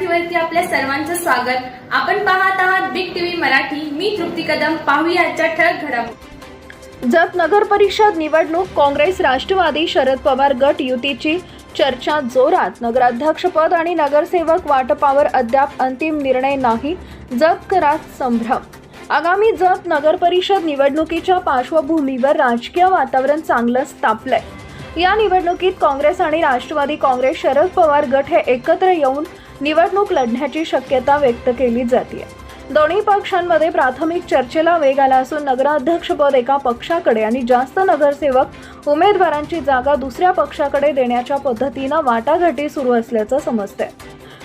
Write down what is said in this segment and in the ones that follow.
मराठीवरती आपल्या सर्वांचं स्वागत. आपण पाहत आहात बिग टीव्ही मराठी. मी तृप्ती कदम. पाहूया आजच्या ठळक घडामोडी. जत नगर परिषद निवडणूक काँग्रेस राष्ट्रवादी शरद पवार गट युतीची चर्चा जोरात. नगराध्यक्षपद आणि नगरसेवक वाटपावर अद्याप अंतिम निर्णय नाही. जतकरात संभ्रम. आगामी जत नगर परिषद निवडणुकीच्या पार्श्वभूमीवर राजकीय वातावरण चांगलंच तापलंय या निवडणुकीत काँग्रेस आणि राष्ट्रवादी काँग्रेस शरद पवार गट हे एकत्र येऊन निवडणूक लढण्याची शक्यता व्यक्त केली जाते दोन्ही पक्षांमध्ये प्राथमिक चर्चेला वेग आला असून नगराध्यक्षपद एका पक्षाकडे आणि जास्त नगरसेवक उमेदवारांची जागा दुसऱ्या पक्षाकडे देण्याच्या पद्धतीनं वाटाघाटी सुरू असल्याचं समजतंय.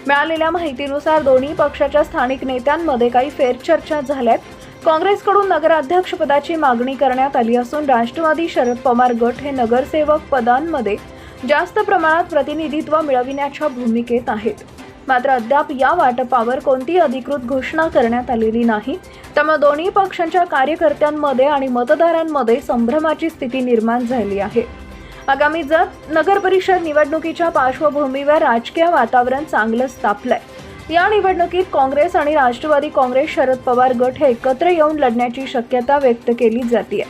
मिळालेल्या माहितीनुसार दोन्ही पक्षाच्या स्थानिक नेत्यांमध्ये काही फेरचर्चा झाल्यात. काँग्रेसकडून नगराध्यक्षपदाची मागणी करण्यात आली असून राष्ट्रवादी शरद पवार गट हे नगरसेवक पदांमध्ये जास्त प्रमाणात प्रतिनिधित्व मिळविण्याच्या भूमिकेत आहेत. मात्र अद्याप या वाटपावर कोणतीही अधिकृत घोषणा करण्यात आलेली नाही. त्यामुळे दोन्ही पक्षांच्या कार्यकर्त्यांमध्ये आणि मतदारांमध्ये संभ्रमाची स्थिती निर्माण झाली आहे. आगामी जत नगर परिषद निवडणुकीच्या पार्श्वभूमीवर राजकीय वातावरण चांगलंच तापलंय. या निवडणुकीत काँग्रेस आणि राष्ट्रवादी काँग्रेस शरद पवार गट हे एकत्र येऊन लढण्याची शक्यता व्यक्त केली जाते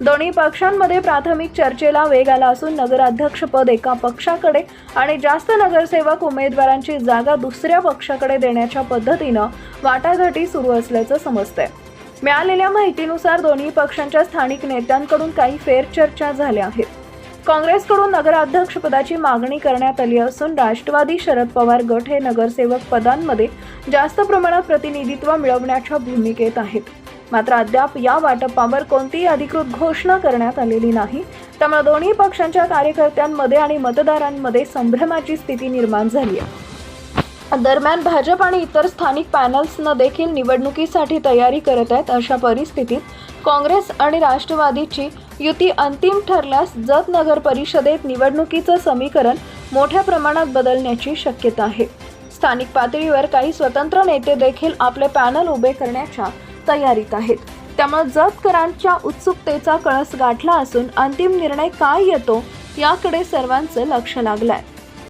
दोन्ही पक्षांमध्ये प्राथमिक चर्चेला वेग आला असून नगराध्यक्षपद एका पक्षाकडे आणि जास्त नगरसेवक उमेदवारांची जागा दुसऱ्या पक्षाकडे देण्याच्या पद्धतीनं वाटाघाटी सुरू असल्याचं समजतंय. मिळालेल्या माहितीनुसार दोन्ही पक्षांच्या स्थानिक नेत्यांकडून काही फेरचर्चा झाल्या आहेत. काँग्रेसकडून नगराध्यक्षपदाची मागणी करण्यात आली असून राष्ट्रवादी शरद पवार गट हे नगरसेवक पदांमध्ये जास्त प्रमाणात प्रतिनिधित्व मिळवण्याच्या भूमिकेत आहेत. मात्र अद्याप या वाटपावर कोणतीही अधिकृत घोषणा करण्यात आलेली नाही. त्यामुळे दोन्ही पक्षांच्या कार्यकर्त्यांमध्ये आणि मतदारांमध्ये संभ्रमाची स्थिती निर्माण झाली आहे. दरम्यान भाजप आणि इतर स्थानिक पॅनल्सनं देखील निवडणुकीसाठी तयारी करत आहेत अशा परिस्थितीत काँग्रेस आणि राष्ट्रवादीची युती अंतिम ठरल्यास जत नगर परिषदेत निवडणुकीचं समीकरण मोठ्या प्रमाणात बदलण्याची शक्यता आहे. स्थानिक पातळीवर काही स्वतंत्र नेते देखील आपले पॅनल उभे करण्याच्या तयारीत आहेत. त्यामुळे जतकरांच्या उत्सुकतेचा कळस गाठला असून अंतिम निर्णय काय येतो याकडे सर्वांचं लक्ष लागलंय.